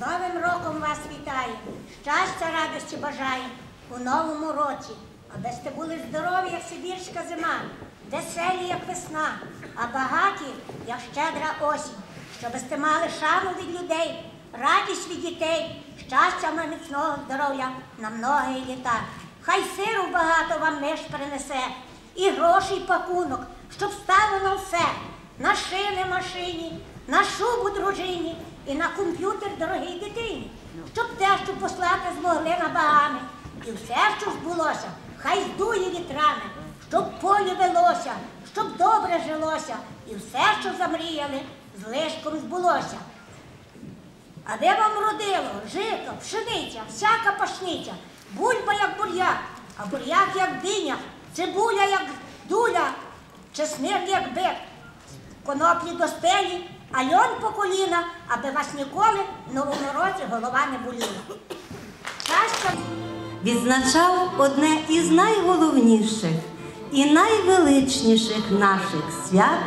Новим роком вас вітаю! Щастя, радості бажаю у новому році. Аби сте були здорові, як сибірська зима, веселі, як весна, а багаті, як щедра осінь. Щоб сте мали шану від людей, радість від дітей, щастя міцного здоров'я на многі літа. Хай сиру багато вам миш принесе, і грошей пакунок, щоб стало на все, на шини машині, на шубу дружині і на комп'ютер дорогій дитині, щоб дещо послати змогли на багами. І все, що збулося, хай здує вітрами, щоб поле велося, щоб добре жилося, і все, що замріяли, з лишком збулося. А де вам родило? Жито, пшениця, всяка пашниця, бульба як бур'як, а бур'як як диня, цибуля як дуля, чесник як бик, коноплі до стелі, а льон по коліна, аби вас ніколи в новому році голова не боліла. Щастя відзначав одне із найголовніших і найвеличніших наших свят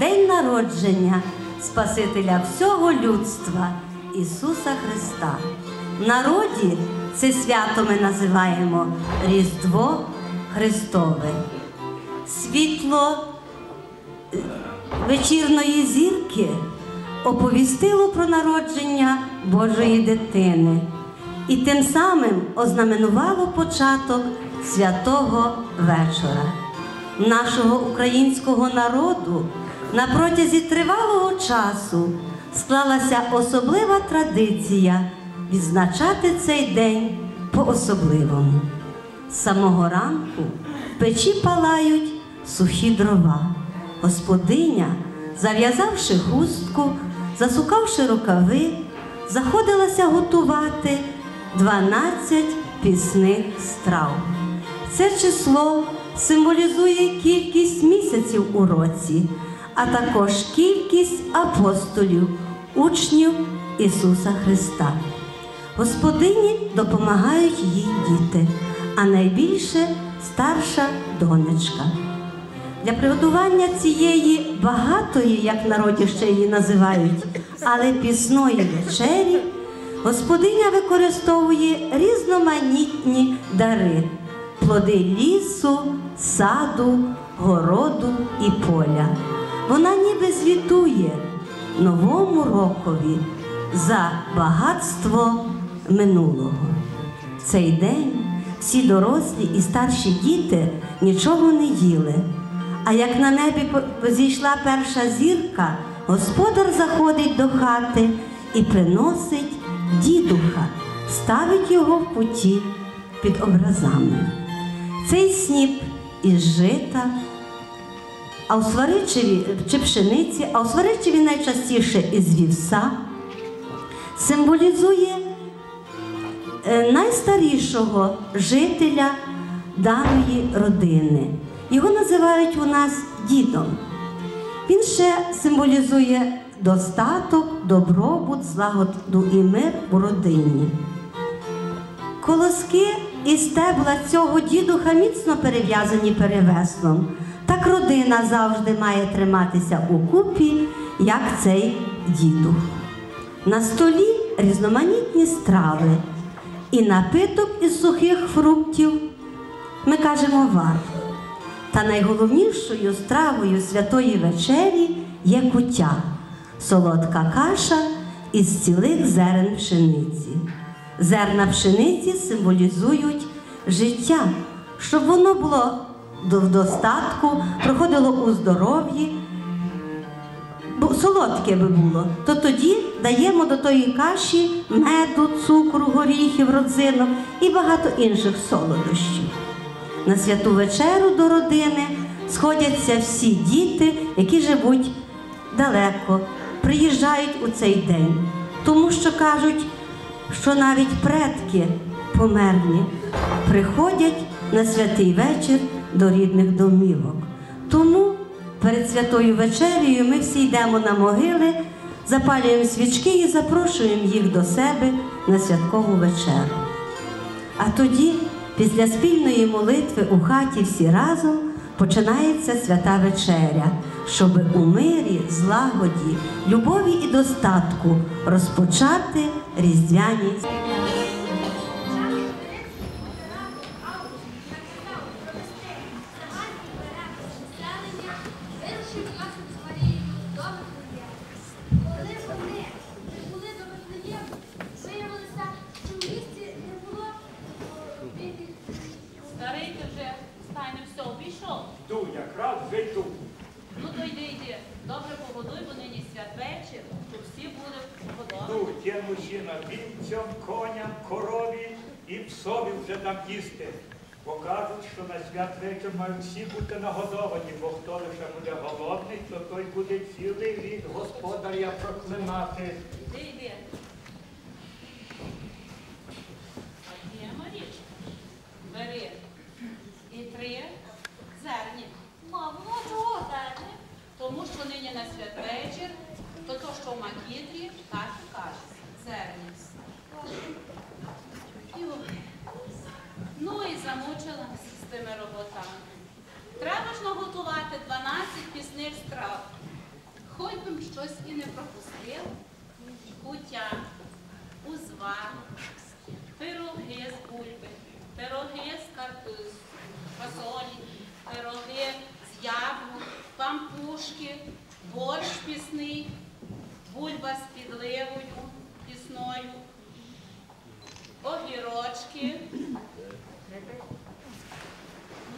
День народження Спасителя всього людства Ісуса Христа. В народі це свято ми називаємо Різдво Христове. Світло вечірної зірки оповістило про народження Божої дитини і тим самим ознаменувало початок святого вечора. Нашого українського народу на протязі тривалого часу склалася особлива традиція відзначати цей день по-особливому. З самого ранку в печі палають сухі дрова. Господиня, зав'язавши хустку, засукавши рукави, заходилася готувати 12 пісних страв. Це число символізує кількість місяців у році, а також кількість апостолів, учнів Ісуса Христа. Господині допомагають їй діти, а найбільше старша донечка. Для приготування цієї багатої, як народі ще її називають, але пісної вечері, господиня використовує різноманітні дари, плоди лісу, саду, городу і поля. Вона ніби звітує новому рокові за багатство минулого. Цей день всі дорослі і старші діти нічого не їли. А як на небі зійшла перша зірка, господар заходить до хати і приносить дідуха, ставить його в путі під образами. Цей сніп із жита, а у сваричеві чи пшениці, а у сваричеві найчастіше із вівса, символізує е, найстарішого жителя даної родини. Його називають у нас дідом. Він ще символізує достаток, добробут, злагоду і мир у родині. Колоски і стебла цього дідуха міцно перев'язані перевеслом. Так родина завжди має триматися у купі, як цей дідух. На столі різноманітні страви і напиток із сухих фруктів. Ми кажемо вар. Та найголовнішою стравою святої вечері є куття солодка каша із цілих зерен пшениці. Зерна пшениці символізують життя, щоб воно було в достатку, проходило у здоров'ї, бо солодке би було, то тоді даємо до тої каші меду, цукру, горіхів, родзинок і багато інших солодощів. На святу вечеру до родини сходяться всі діти, які живуть далеко, приїжджають у цей день, тому що кажуть, що навіть предки померлі приходять на святий вечір до рідних домівок. Тому перед святою вечерею ми всі йдемо на могили, запалюємо свічки і запрошуємо їх до себе на святкову вечеру. А тоді, після спільної молитви у хаті всі разом, починається свята вечеря. щоб у мирі, злагоді, любові і достатку розпочати різдвяні. Добре погодуй, бо нині святвечір, щоб всі були годові. Йду, тєму сіна вівцям, коням, корові і псові вже дам їсти. Бо кажуть, що на святвечір мають всі бути нагодовані, бо хто лише буде голодний, то той буде цілий рік господаря проклинати. Йди, йди. А є Марічка. Бери. І три Тому що нині на святвечір, то то, що в макітрі, так і каже. Зерні. І ой. Ну і замучилася з тими роботами. Треба ж наготувати 12 пісних страв. Хоч би щось і не пропустив. Кутя, узвар, пироги з бульби, пироги з кар- бульба з підливою пісною, огірочки.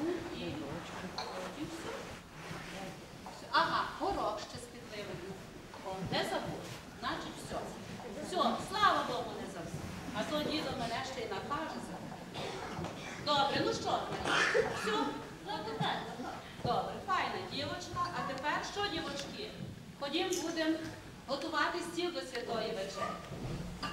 Ну і, і все. Ага, горох ще з підливою. О, не забув. Значить, все. Все, слава Богу, не забув. А то дідо мене ще й накаже за це. Добре, ну що, Марія? Все? Ну, тепер. Добре, файна дівочка. А тепер що, дівочки? Ходім, будемо готувати стіл до святої вечері. Так,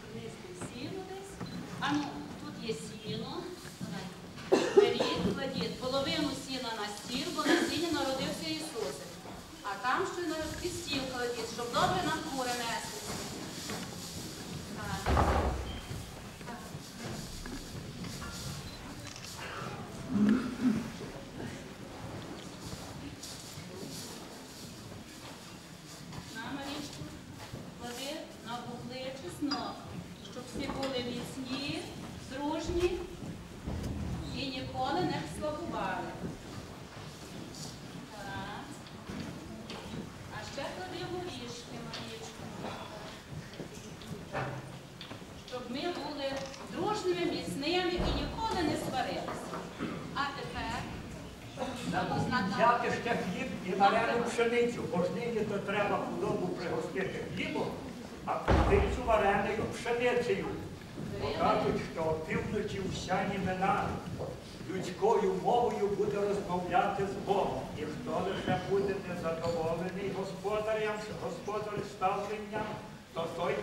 принести сіно десь. А ну, тут є сіно. Давай. Беріть, кладіть половину сіна на стіл, бо на сіні народився Ісус. На і стіл щоб добре нам кури несли. Так. Так. На Марічку, клади на бухли чеснок, щоб всі були міцні, дружні і ніколи не слабували. Так. А ще клади горішки, Марічку. Щоб ми були дружніми, міцними і ніколи не сварилися. А тепер що знати? Взяти ще хліб і варену пшеницю, бо ж нині то треба худобу пригостити хлібом, а птицю вареною пшеницею. Бо кажуть, що опівночі вся німена людською мовою буде розмовляти з Богом. І хто лише буде незадоволений господарям, господарем ставленням, то той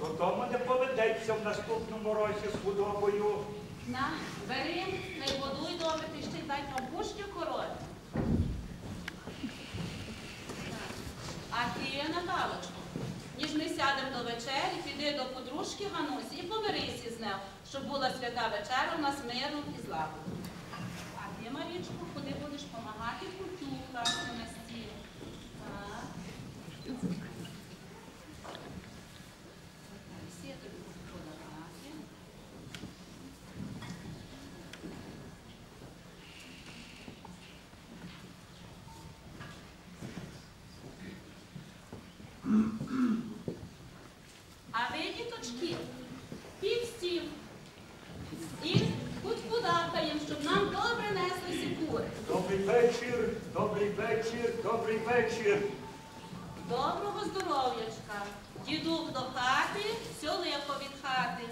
додому не поведеться в наступному році з худобою. На, бери, не годуй добре, ти ще й дай пампушки корові. Так. А ти, Наталочко, ніж ми сядемо до вечері, піди до подружки Ганусі і помирися з нею, щоб була свята вечера у нас миром і злагодом. А ти, Марічко, куди будеш помагати кутю красти на стіл. Так. Всі я тобі буду подавати. А ви, діточки, під стіл. І будь щоб нам добре неслися кури. Добрий вечір, добрий вечір, добрий вечір. Доброго здоров'ячка. Дідух до хати, все лихо від хати.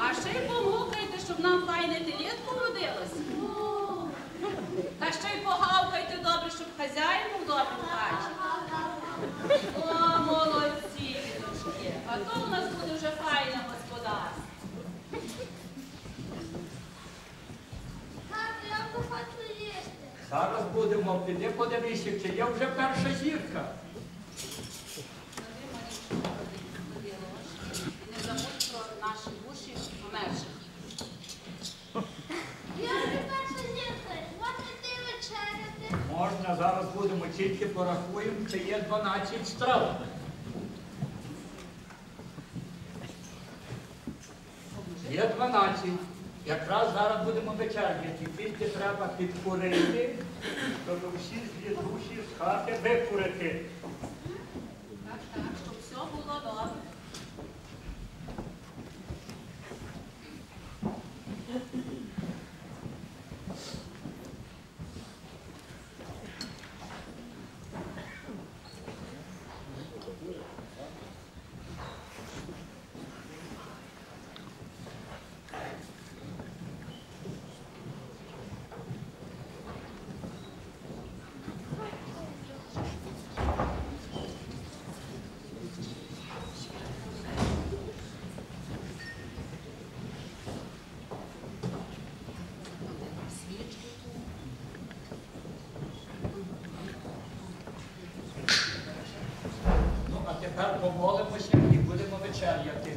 А ще й помукайте, щоб нам файне телітко вродилось. Та ще й погавкайте добре, щоб хазяїн був добре в. О, молодці, дочки. А то у нас буде вже файне господарство. Тату, я хочу їсти. Зараз будемо, піди подивися, чи є вже перша зірка. Можна, зараз будемо тільки порахуємо, це є 12 страв. Є 12. Якраз зараз будемо вечерняти. Тільки треба підкурити, щоб всі злі з хати викурити. Так, так, щоб все було добре. помолимося і будемо вечеряти.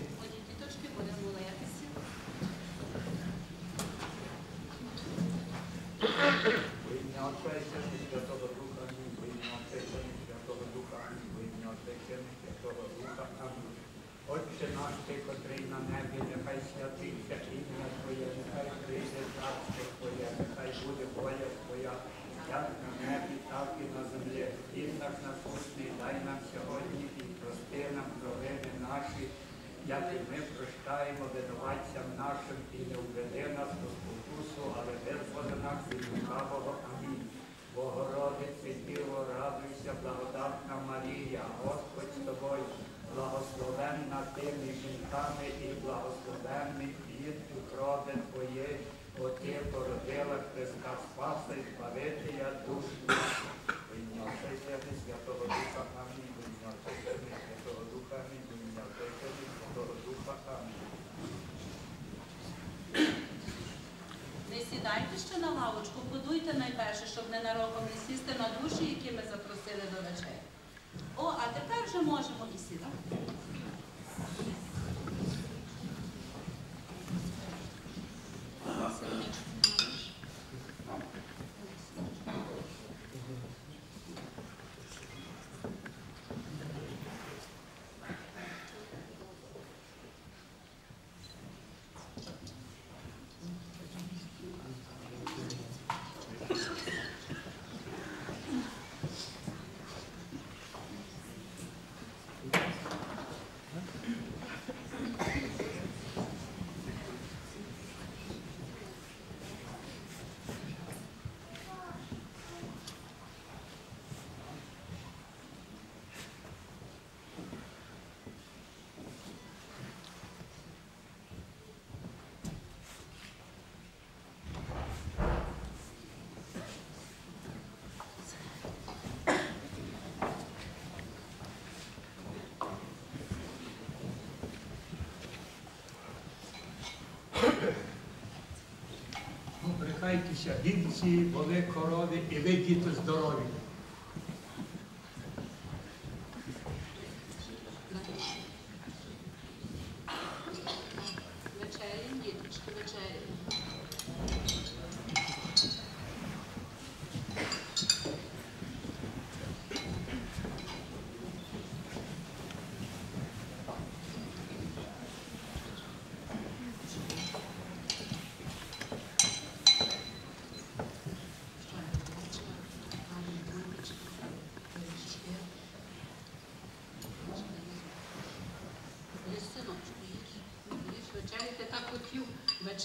най-ти ще видиш, боне корови и вегито здорови.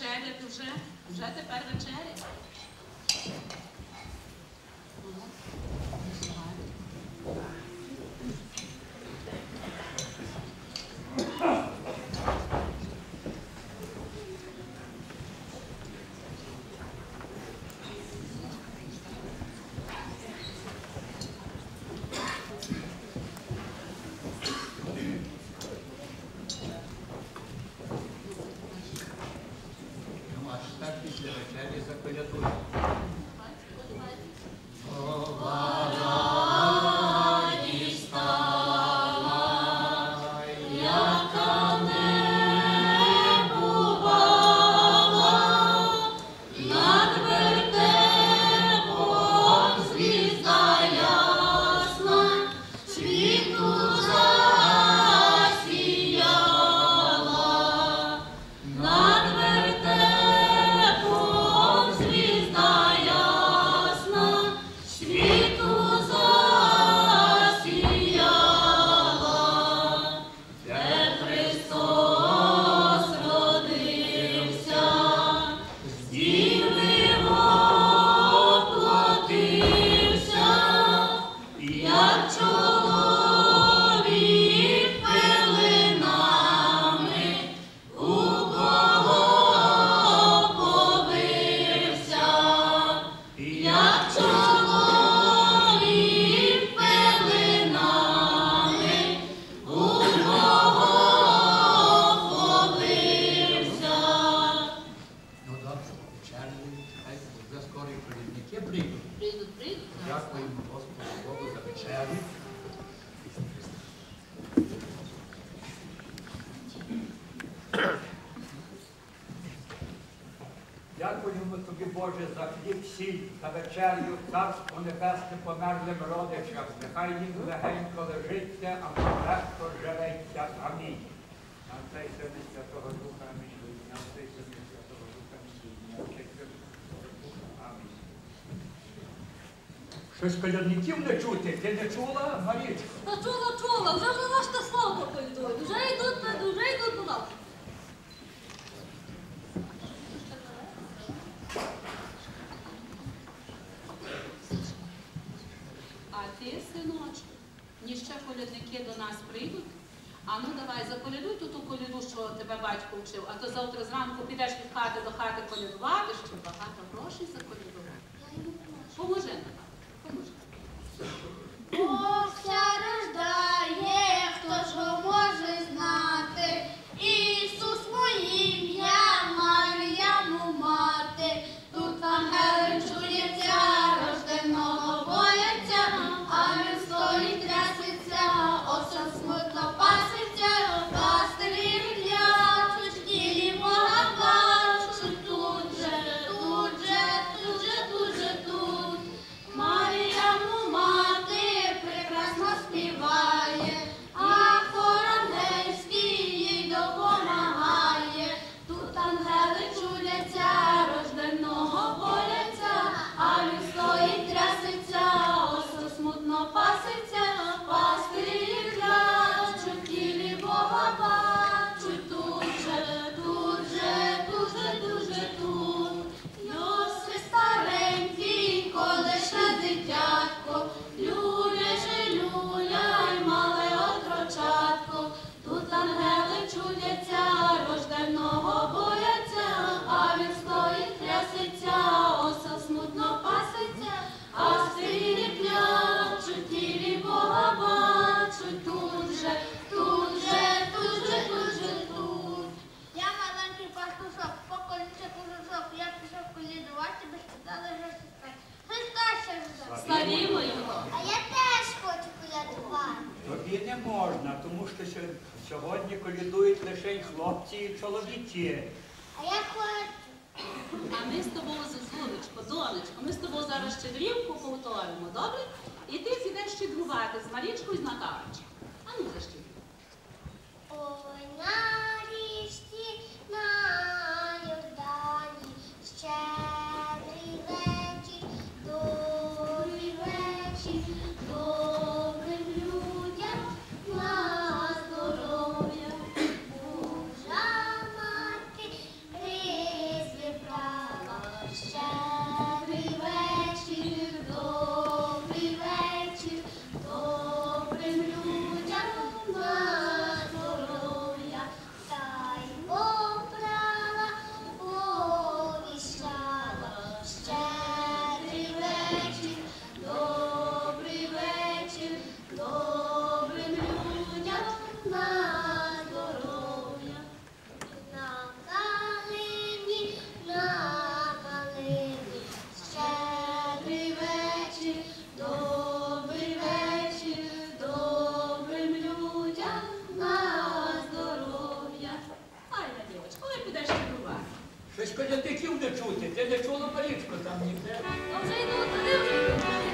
перегляд вже, вже тепер небесне родичам. Нехай їм легенько лежиться, а легко живеться. Амінь. На цей сини Святого Духа, амінь. На цей сини Святого Духа, амінь. Амінь. Щось колядників не чути. Ти не чула, Марічко? Та чула, чула, вже ж на ваш те слово пойдуть, вже йдуть, вже йдуть до нас. А ти, синочку, ні ще колядники до нас прийдуть. А ну давай заколядуй ту ту коляду, що тебе батько вчив, а то завтра зранку підеш від хати до хати колядувати, щоб багато грошей заколядувати. Поможи нам, поможи. Бог рождає, Славімо його. А я теж хочу колядувати. Тобі не можна, тому що сьогодні колядують лише хлопці і чоловіки. А я хочу. А ми з тобою, Зозулечко, донечко, ми з тобою зараз щедрівку повторимо, добре? І ти підеш щедрувати з Марічкою і з Наталочкою. А ну защедрюй. Ой, на Щось колядників не чути, ти не чула Марічко там ніде. вже йду, туди вже йду.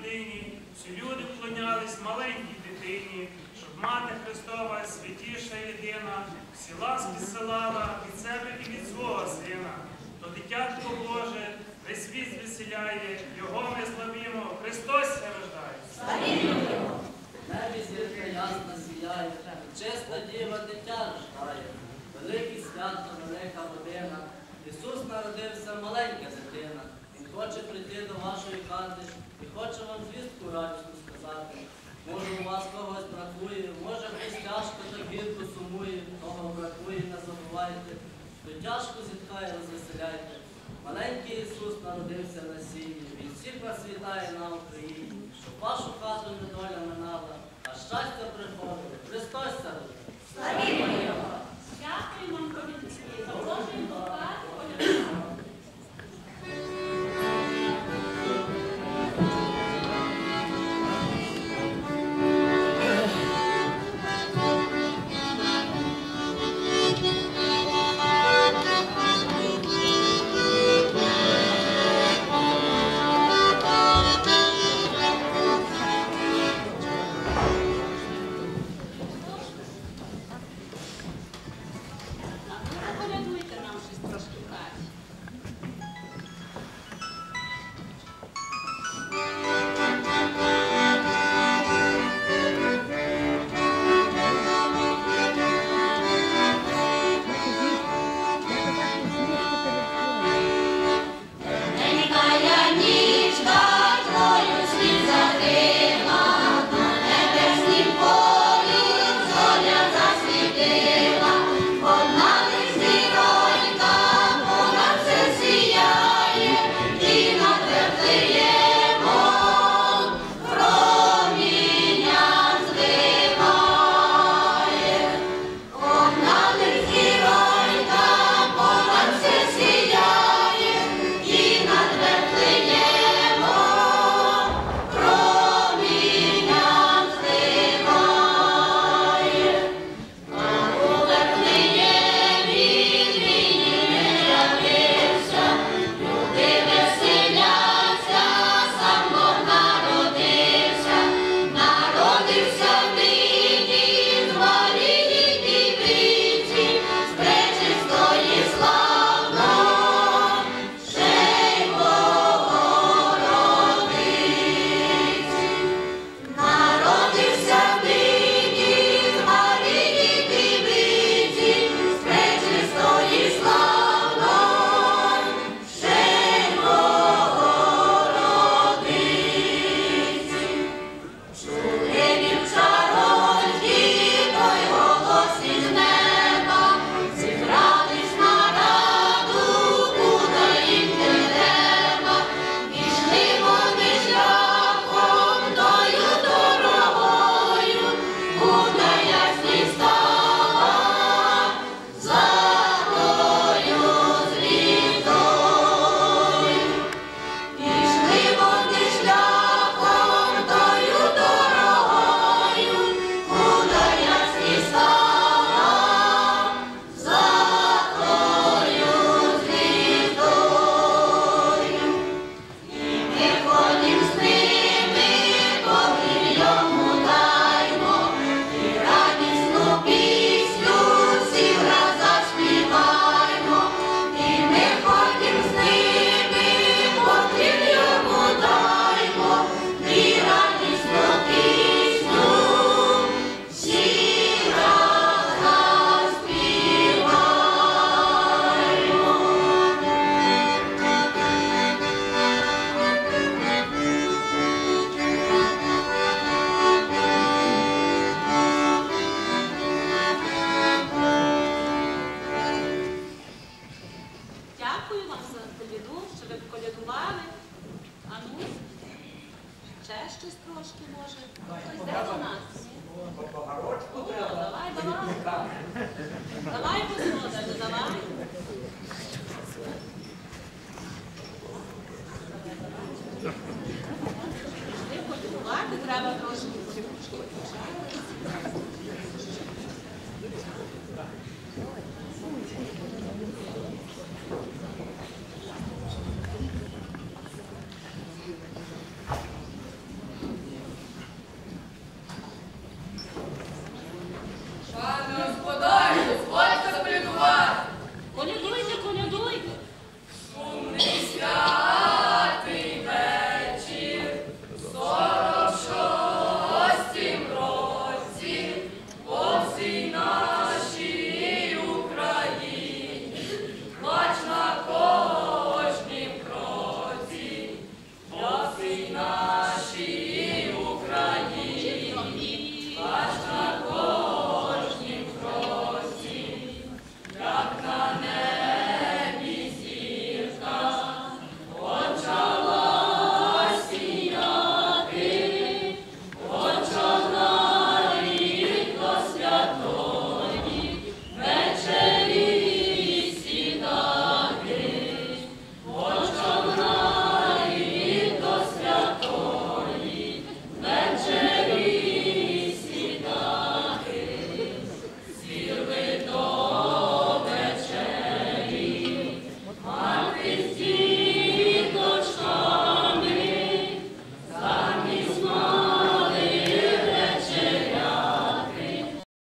Родині всі люди вклонялись маленькій дитині, щоб мати Христова, святіша єдина, всі ласки силала від себе і від свого сина. То дитятко Боже, весь світ звеселяє, його ми славімо, Христос ся рождає. Небі зірка ясна сіяє, чесна діва дитя рождає. Велике свято, велика родина. Ісус народився маленька дитина. Він хоче прийти до вашої хати і хоче вам звістку радісну сказати. Може, у вас когось бракує, може хтось тяжко та гірко сумує, того бракує, не забувайте. Хто тяжко зітхає, розвеселяйте. Маленький Ісус народився на сіні, Він всіх вас вітає на Україні, щоб вашу хату недоля минала, а щастя приходило. Христос ся родив. Дякую вам, колядники. Запрошуємо до Давай.